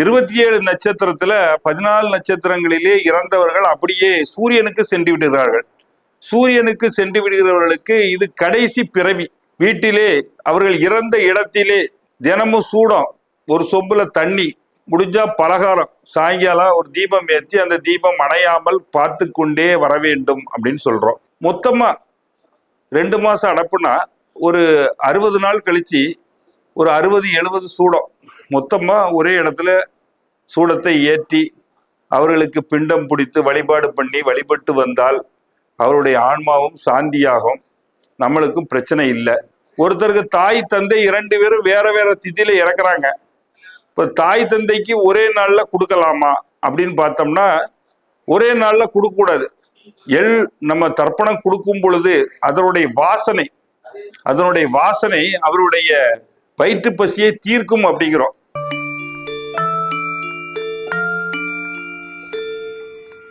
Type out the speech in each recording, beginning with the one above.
இருபத்தி ஏழு நட்சத்திரத்துல பதினாலு நட்சத்திரங்களிலே இறந்தவர்கள் அப்படியே சூரியனுக்கு சென்று விடுகிறார்கள். சூரியனுக்கு சென்று விடுகிறவர்களுக்கு இது கடைசி பிறவி. வீட்டிலே அவர்கள் இறந்த இடத்திலே தினமும் சூடம் ஒரு சொம்புல தண்ணி முடிஞ்சா பலகாரம் சாயங்காலம் ஒரு தீபம் ஏற்றி அந்த தீபம் அணையாமல் பார்த்து கொண்டே வர வேண்டும் அப்படின்னு சொல்றோம். மொத்தமா ரெண்டு மாசம் அடப்புனா ஒரு அறுபது நாள் கழிச்சு ஒரு அறுபது எழுபது சூடம். மொத்தமாக ஒரே இடத்துல சூளத்தை ஏற்றி அவர்களுக்கு பிண்டம் பிடித்து வழிபாடு பண்ணி வழிபட்டு வந்தால் அவருடைய ஆன்மாவும் சாந்தியாகும். நம்மளுக்கும் பிரச்சனை இல்லை. ஒருத்தருக்கு தாய் தந்தை இரண்டு பேரும் வேற வேற திதியில இறக்குறாங்க. இப்போ தாய் தந்தைக்கு ஒரே நாளில் கொடுக்கலாமா அப்படின்னு பார்த்தோம்னா ஒரே நாளில் கொடுக்கக்கூடாது எல் எள் நம்ம தர்ப்பணம் கொடுக்கும் பொழுது அதனுடைய வாசனை அதனுடைய வாசனை அவருடைய வயிற்று பசியை தீர்க்கும் அப்படிங்கிறோம்.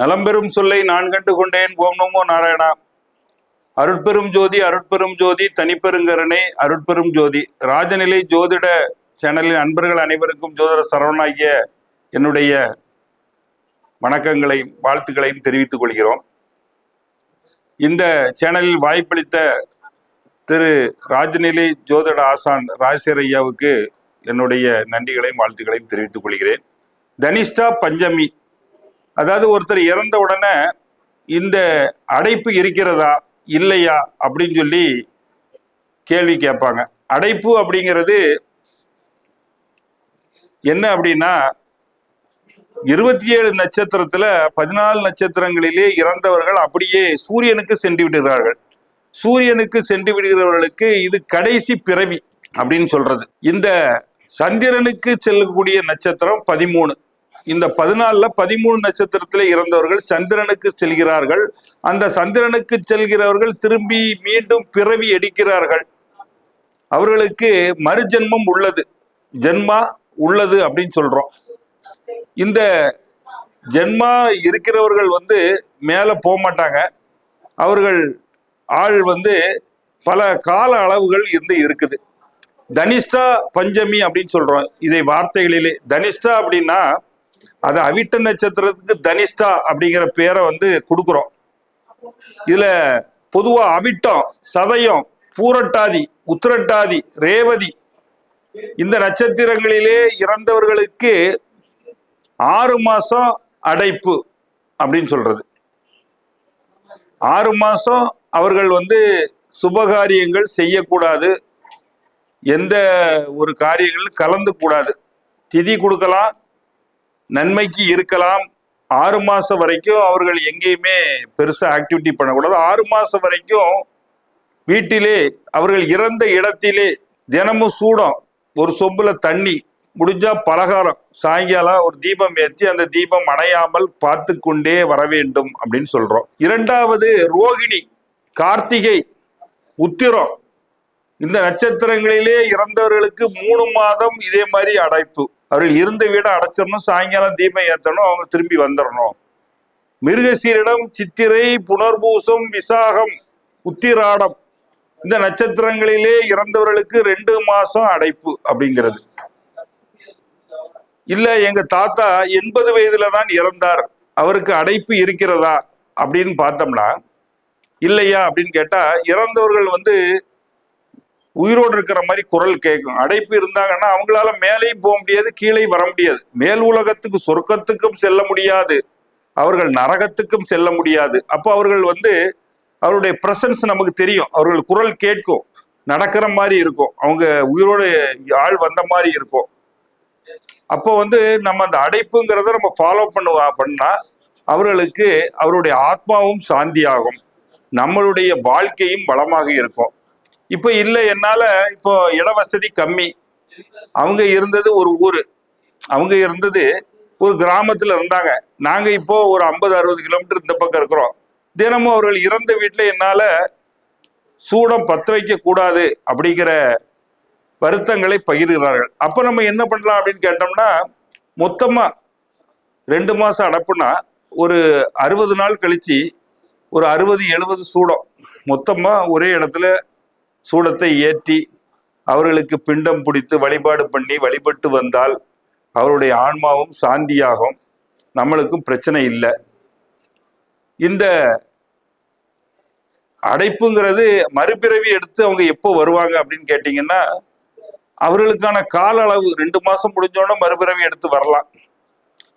நலம்பெரும் சொல்லை நான் கண்டு கொண்டேன் ஓம் நமோ நாராயணா. அருட்பெரும் ஜோதி அருட்பெரும் ஜோதி தனிப்பெருங்கரணை அருட்பெரும் ஜோதி. ராஜநிலை ஜோதிட சேனலின் அன்பர்கள் அனைவருக்கும் ஜோதிட சரவணாகிய என்னுடைய வணக்கங்களையும் வாழ்த்துக்களையும் தெரிவித்துக் கொள்கிறோம். இந்த சேனலில் வாய்ப்பளித்த திரு ராஜநிலை ஜோதிட ஆசான் ராஜசேகர் ஐயாவுக்கு என்னுடைய நன்றிகளையும் வாழ்த்துக்களையும் தெரிவித்துக் கொள்கிறேன். தனிஷ்டா பஞ்சமி அதாவது ஒருத்தர் இறந்த உடனே இந்த அடைப்பு இருக்கிறதா இல்லையா அப்படின்னு சொல்லி கேள்வி கேட்பாங்க. அடைப்பு அப்படிங்கிறது என்ன அப்படின்னா இருபத்தி ஏழு நட்சத்திரத்துல பதினாலு நட்சத்திரங்களிலே இறந்தவர்கள் அப்படியே சூரியனுக்கு சென்று விடுகிறார்கள். சூரியனுக்கு சென்று விடுகிறவர்களுக்கு இது கடைசி பிறவி அப்படின்னு சொல்றது. இந்த சந்திரனுக்கு செல்லக்கூடிய நட்சத்திரம் பதிமூணு. இந்த பதினாலுல பதிமூணு நட்சத்திரத்துல இறந்தவர்கள் சந்திரனுக்கு செல்கிறார்கள். அந்த சந்திரனுக்கு செல்கிறவர்கள் திரும்பி மீண்டும் பிறவி எடுக்கிறார்கள். அவர்களுக்கு மறுஜென்மம் உள்ளது. ஜென்மா உள்ளது அப்படின்னு சொல்றோம். இந்த ஜென்மா இருக்கிறவர்கள் வந்து மேலே போக மாட்டாங்க. அவர்கள் ஆள் வந்து பல கால அளவுகள் இருந்து இருக்குது. தனிஷ்டா பஞ்சமி அப்படின்னு சொல்றோம். இதை வார்த்தைகளிலே தனிஷ்டா அப்படின்னா அது அவிட்ட நட்சத்திரத்துக்கு தனிஷ்டா அப்படிங்கிற பேரை வந்து கொடுக்குறோம். இதுல பொதுவா அவிட்டம் சதயம் பூரட்டாதி உத்திரட்டாதி ரேவதி இந்த நட்சத்திரங்களிலே இறந்தவர்களுக்கு ஆறு மாசம் அடைப்பு அப்படின்னு சொல்றது. ஆறு மாசம் அவர்கள் வந்து சுபகாரியங்கள் செய்யக்கூடாது. எந்த ஒரு காரியங்களும் கலந்து கூடாது. திதி கொடுக்கலாம் நன்மைக்கு இருக்கலாம். ஆறு மாசம் வரைக்கும் அவர்கள் எங்கேயுமே பெருசா ஆக்டிவிட்டி பண்ணக்கூடாது. ஆறு மாசம் வரைக்கும் வீட்டிலே அவர்கள் இறந்த இடத்திலே தினமும் சூடம் ஒரு சொம்புல தண்ணி முடிஞ்சா பலகாரம் சாயங்காலம் ஒரு தீபம் ஏற்றி அந்த தீபம் அணையாமல் பார்த்து கொண்டே வர வேண்டும் அப்படின்னு சொல்றோம். இரண்டாவது ரோகிணி கார்த்திகை உத்திரம். இந்த நட்சத்திரங்களிலே இறந்தவர்களுக்கு மூணு மாதம் இதே மாதிரி அடைப்பு. அவர்கள் இருந்த வீடை அடைச்சிடணும் சாயங்காலம் தீபம் ஏற்றணும் அவங்க திரும்பி வந்துடணும். மிருகசீரிடம் சித்திரை புனர்பூசம் விசாகம் உத்திராடம். இந்த நட்சத்திரங்களிலே இறந்தவர்களுக்கு ரெண்டு மாசம் அடைப்பு அப்படிங்கிறது. இல்ல எங்க தாத்தா எண்பது வயதுல தான் இறந்தார். அவருக்கு அடைப்பு இருக்கிறதா அப்படின்னு பார்த்தோம்னா இல்லையா அப்படின்னு கேட்டா இறந்தவர்கள் வந்து உயிரோடு இருக்கிற மாதிரி குரல் கேட்கும். அடைப்பு இருந்தாங்கன்னா அவங்களால மேலேயும் போக முடியாது கீழே வர முடியாது. மேல் உலகத்துக்கு சொர்க்கத்துக்கும் செல்ல முடியாது. அவர்கள் நரகத்துக்கும் செல்ல முடியாது. அப்போ அவர்கள் வந்து அவருடைய பிரசன்ஸ் நமக்கு தெரியும். அவர்கள் குரல் கேட்கும். நடக்கிற மாதிரி இருக்கும். அவங்க உயிரோட ஆள் வந்த மாதிரி இருக்கும். அப்போ வந்து நம்ம அந்த அடைப்புங்கிறத நம்ம ஃபாலோ பண்ணுவா பண்ணா அவர்களுக்கு அவருடைய ஆத்மாவும் சாந்தியாகும். நம்மளுடைய வாழ்க்கையும் வளமாக இருக்கும். இப்போ இல்லை என்னால இப்போ இட வசதி கம்மி. அவங்க இருந்தது ஒரு ஊர். அவங்க இருந்தது ஒரு கிராமத்துல இருந்தாங்க. நாங்க இப்போ ஒரு ஐம்பது அறுபது கிலோமீட்டர் இந்த பக்கம் இருக்கிறோம். தினமும் அவர்கள் இறந்த வீட்டில் என்னால சூடம் பற்ற வைக்க கூடாது அப்படிங்கிற வருத்தங்களை பகிர்கிறார்கள். அப்ப நம்ம என்ன பண்ணலாம் அப்படின்னு கேட்டோம்னா மொத்தமா ரெண்டு மாசம் அடப்புனா ஒரு அறுபது நாள் கழிச்சு ஒரு அறுபது எழுபது சூடம். மொத்தமா ஒரே இடத்துல சூடத்தை ஏற்றி அவர்களுக்கு பிண்டம் பிடித்து வழிபாடு பண்ணி வழிபட்டு வந்தால் அவருடைய ஆன்மாவும் சாந்தியாகும். நம்மளுக்கும் பிரச்சனை இல்லை. இந்த அடைப்புங்கிறது மறுபிறவி எடுத்து அவங்க எப்போ வருவாங்க அப்படின்னு கேட்டிங்கன்னா அவர்களுக்கான கால அளவு ரெண்டு மாதம் முடிஞ்சோடனே மறுபிறவி எடுத்து வரலாம்.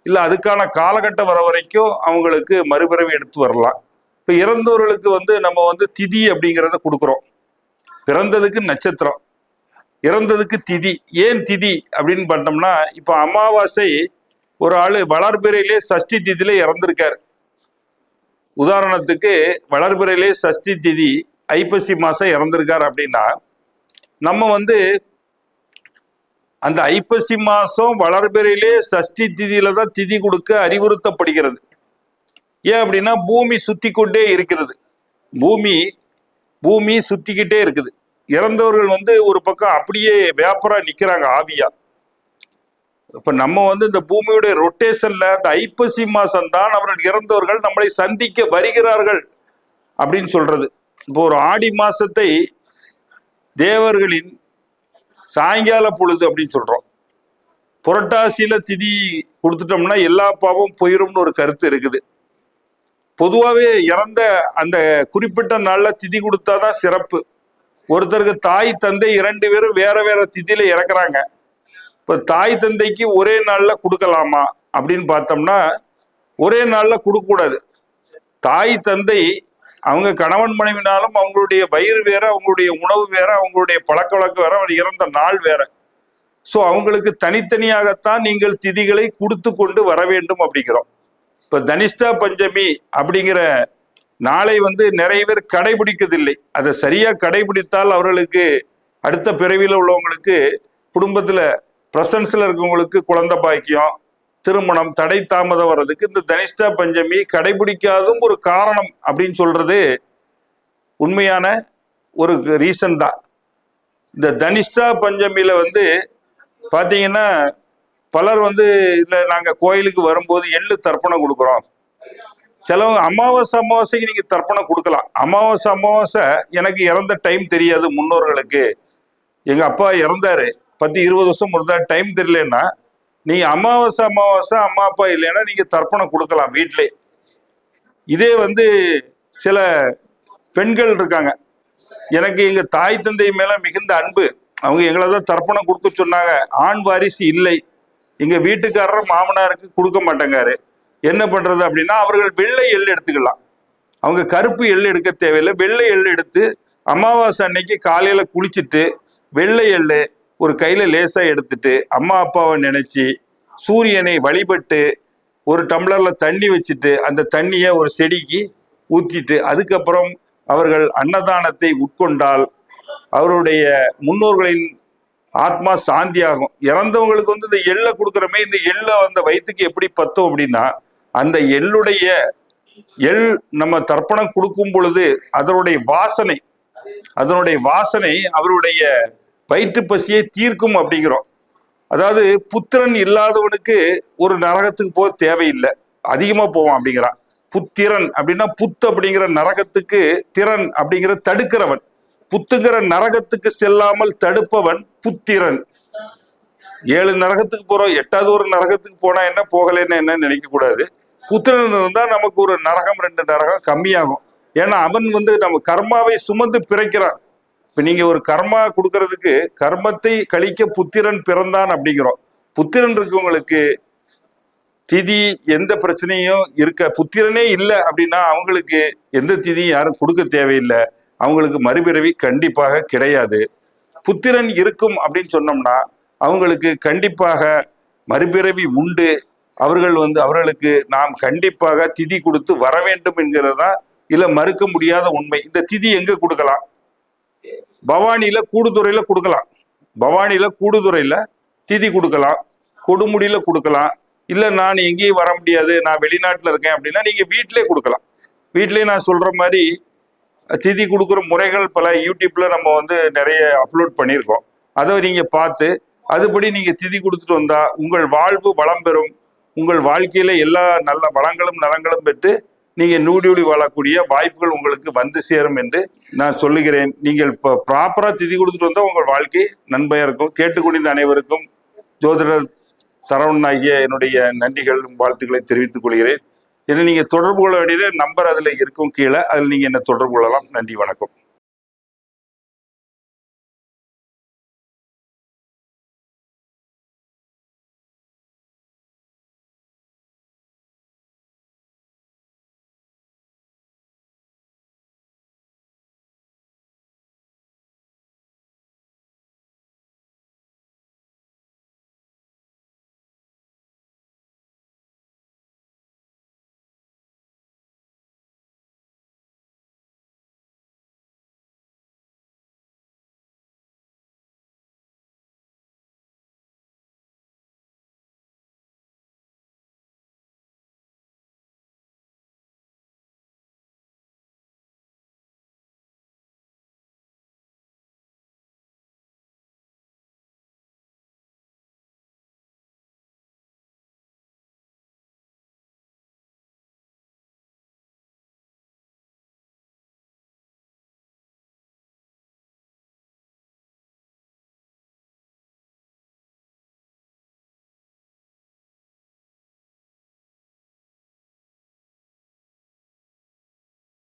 இல்லை அதுக்கான காலகட்டம் வர வரைக்கும் அவங்களுக்கு மறுபிறவி எடுத்து வரலாம். இப்போ இறந்தவர்களுக்கு வந்து நம்ம வந்து திதி அப்படிங்கிறத கொடுக்குறோம். பிறந்ததுக்கு நட்சத்திரம் இறந்ததுக்கு திதி ஏன் திதி அப்படின்னு பண்ணோம்னா இப்போ அமாவாசை ஒரு ஆள் வளர்பிறையிலே சஷ்டி திதியில இறந்திருக்காரு. உதாரணத்துக்கு வளர்பிறையிலே சஷ்டி திதி ஐப்பசி மாதம் இறந்திருக்கார் அப்படின்னா நம்ம வந்து அந்த ஐப்பசி மாதம் வளர்பிறையிலே சஷ்டி திதியில தான் திதி கொடுக்க அறிவுறுத்தப்படுகிறது. ஏன் அப்படின்னா பூமி சுத்தி கொண்டே இருக்கிறது. பூமி பூமி சுத்திக்கிட்டே இருக்குது. இறந்தவர்கள் வந்து ஒரு பக்கம் அப்படியே வேப்பரா நிக்கிறாங்க ஆவியா. இப்ப நம்ம வந்து இந்த பூமியுடைய ரொட்டேஷன்ல இந்த ஐப்பசி மாசம் தான் அவர்கள் இறந்தவர்கள் நம்மளை சந்திக்க வருகிறார்கள் அப்படின்னு சொல்றது. இப்போ ஒரு ஆடி மாசத்தை தேவர்களின் சாயங்கால பொழுது அப்படின்னு சொல்றோம். புரட்டாசியில திதி கொடுத்துட்டோம்னா எல்லா பாவம் போயிரும்னு ஒரு கருத்து இருக்குது. பொதுவாகவே இறந்த அந்த குறிப்பிட்ட நாளில் திதி கொடுத்தாதான் சிறப்பு. ஒருத்தருக்கு தாய் தந்தை இரண்டு பேரும் வேற வேற திதியில இறக்குறாங்க. இப்போ தாய் தந்தைக்கு ஒரே நாள்ல கொடுக்கலாமா அப்படின்னு பார்த்தோம்னா ஒரே நாள்ல கொடுக்கக்கூடாது தாய் தந்தை அவங்க கணவன் மனைவினாலும் அவங்களுடைய வயிறு வேற அவங்களுடைய உணவு வேற அவங்களுடைய பழக்க வழக்கம் வேற அவர் இறந்த நாள் வேற. ஸோ அவங்களுக்கு தனித்தனியாகத்தான் நீங்கள் திதிகளை கொடுத்து கொண்டு வர வேண்டும் அப்படிங்கிறோம். இப்போ தனிஷ்டா பஞ்சமி அப்படிங்கிற நாளை வந்து நிறைய பேர் கடைபிடிக்கதில்லை அதை சரியா கடைபிடித்தால் அவர்களுக்கு அடுத்த பிறவியில் உள்ளவங்களுக்கு குடும்பத்தில் பிரசன்ஸில் இருக்கவங்களுக்கு குழந்தை பாக்கியம் திருமணம் தடை தாமதம் வர்றதுக்கு இந்த தனிஷ்டா பஞ்சமி கடைபிடிக்காதும் ஒரு காரணம் அப்படின்னு சொல்றது உண்மையான ஒரு ரீசன் தான். இந்த தனிஷ்டா பஞ்சமியில வந்து பார்த்தீங்கன்னா பலர் வந்து இதில் நாங்கள் கோயிலுக்கு வரும்போது எள்ளு தர்ப்பணம் கொடுக்குறோம். சிலவங்க அமாவாசை அமாவாசைக்கு நீங்க தர்ப்பணம் கொடுக்கலாம். அமாவாசை அமாவாசை எனக்கு இறந்த டைம் தெரியாது முன்னோர்களுக்கு. எங்க அப்பா இறந்தாரு. பத்து இருபது வருஷம் இருந்தா டைம் தெரியலன்னா நீங்கள் அமாவாசை அமாவாசை அம்மா அப்பா இல்லைன்னா நீங்க தர்ப்பணம் கொடுக்கலாம் வீட்டிலே இதே வந்து சில பெண்கள் இருக்காங்க. எனக்கு எங்க தாய் தந்தை மேல மிகுந்த அன்பு. அவங்க எங்களை தான் தர்ப்பணம் கொடுக்க சொன்னாங்க. ஆண் வாரிசு இல்லை. எங்க வீட்டுக்காரர் மாமனாருக்கு கொடுக்க மாட்டேங்காரு. என்ன பண்ணுறது அப்படின்னா அவர்கள் வெள்ளை எள் எடுத்துக்கலாம். அவங்க கருப்பு எள் எடுக்க தேவையில்லை. வெள்ளை எள் எடுத்து அமாவாசை அன்னைக்கு காலையில் குளிச்சுட்டு வெள்ளை எள்ளு ஒரு கையில் லேசாக எடுத்துட்டு அம்மா அப்பாவை நினச்சி சூரியனை வழிபட்டு ஒரு டம்ளரில் தண்ணி வச்சுட்டு அந்த தண்ணியை ஒரு செடிக்கு ஊற்றிட்டு அதுக்கப்புறம் அவர்கள் அன்னதானத்தை உட்கொண்டால் அவருடைய முன்னோர்களின் ஆத்மா சாந்தியாகும். இறந்தவங்களுக்கு வந்து இந்த எள்ளை கொடுக்குறமே இந்த எள்ளை அந்த வயிற்றுக்கு எப்படி பத்தும் அப்படின்னா அந்த எள்ளுடைய எள் நம்ம தர்ப்பணம் கொடுக்கும் பொழுது அதனுடைய வாசனை அதனுடைய வாசனை அவருடைய வயிற்று பசியை தீர்க்கும் அப்படிங்கிறோம். அதாவது புத்திரன் இல்லாதவனுக்கு ஒரு நரகத்துக்கு போக தேவையில்லை. அதிகமா போவான் அப்படிங்கிறான். புத்திரன் அப்படின்னா புத்து அப்படிங்கிற நரகத்துக்கு திறன் அப்படிங்கிற தடுக்கிறவன். புத்துங்கிற நரகத்துக்கு செல்லாமல் தடுப்பவன் புத்திரன். ஏழு நரகத்துக்கு போறோம் எட்டாவது ஒரு நரகத்துக்கு போனா என்ன போகலைன்னு என்ன நினைக்க கூடாது. புத்திரன் இருந்தா நமக்கு ஒரு நரகம் ரெண்டு நரகம் கம்மியாகும். ஏன்னா அவன் வந்து நம்ம கர்மாவை சுமந்து பிறக்கிறான். இப்போ நீங்க ஒரு கர்மா கொடுக்கறதுக்கு கர்மத்தை கழிக்க புத்திரன் பிறந்தான் அப்படிங்கிறோம். புத்திரன் இருக்கவங்களுக்கு திதி எந்த பிரச்சனையும் இருக்க புத்திரனே இல்லை அப்படின்னா அவங்களுக்கு எந்த திதியும் யாரும் கொடுக்க தேவையில்லை. அவங்களுக்கு மறுபிறவி கண்டிப்பாக கிடையாது. புத்திரன் இருக்கும் அப்படின்னு சொன்னோம்னா அவங்களுக்கு கண்டிப்பாக மறுபிறவி உண்டு. அவர்கள் வந்து அவர்களுக்கு நாம் கண்டிப்பாக திதி கொடுத்து வர வேண்டும் என்கிறதா? இல்ல மறுக்க முடியாத உண்மை. இந்த திதி எங்க கொடுக்கலாம்? பவானியில கூடுதுறையில கொடுக்கலாம். பவானியில கூடுதுறையில திதி கொடுக்கலாம். கொடுமுடியில கொடுக்கலாம். இல்ல நான் எங்கேயும் வர முடியாது. நான் வெளிநாட்டுல இருக்கேன் அப்படின்னா நீங்க வீட்டிலே கொடுக்கலாம். வீட்லயே நான் சொல்ற மாதிரி திதி கொடுக்குற முறைகள் பல யூடியூப்ல நம்ம வந்து நிறைய அப்லோட் பண்ணியிருக்கோம். அதை நீங்க பார்த்து அதுபடி நீங்க திதி கொடுத்துட்டு வந்தா உங்கள் வாழ்வு வளம் பெறும். உங்கள் வாழ்க்கையில எல்லா நல்ல வளங்களும் நலங்களும் பெற்று நீங்க நூடியூடி வாழக்கூடிய வாய்ப்புகள் உங்களுக்கு வந்து சேரும் என்று நான் சொல்லுகிறேன். நீங்கள் இப்போ ப்ராப்பரா திதி கொடுத்துட்டு வந்தா உங்கள் வாழ்க்கை நன்மையா இருக்கும். கேட்டுக்கொண்டிருந்த அனைவருக்கும் ஜோதிடர் சரவணன் ஆகிய என்னுடைய நன்றிகள் வாழ்த்துக்களை தெரிவித்துக் கொள்கிறேன். ஏன்னா நீங்க தொடர்பு கொள்ள வேண்டியது நம்பர் அதுல இருக்கும் கீழே. அதில் நீங்க என்ன தொடர்பு கொள்ளலாம். நன்றி வணக்கம்.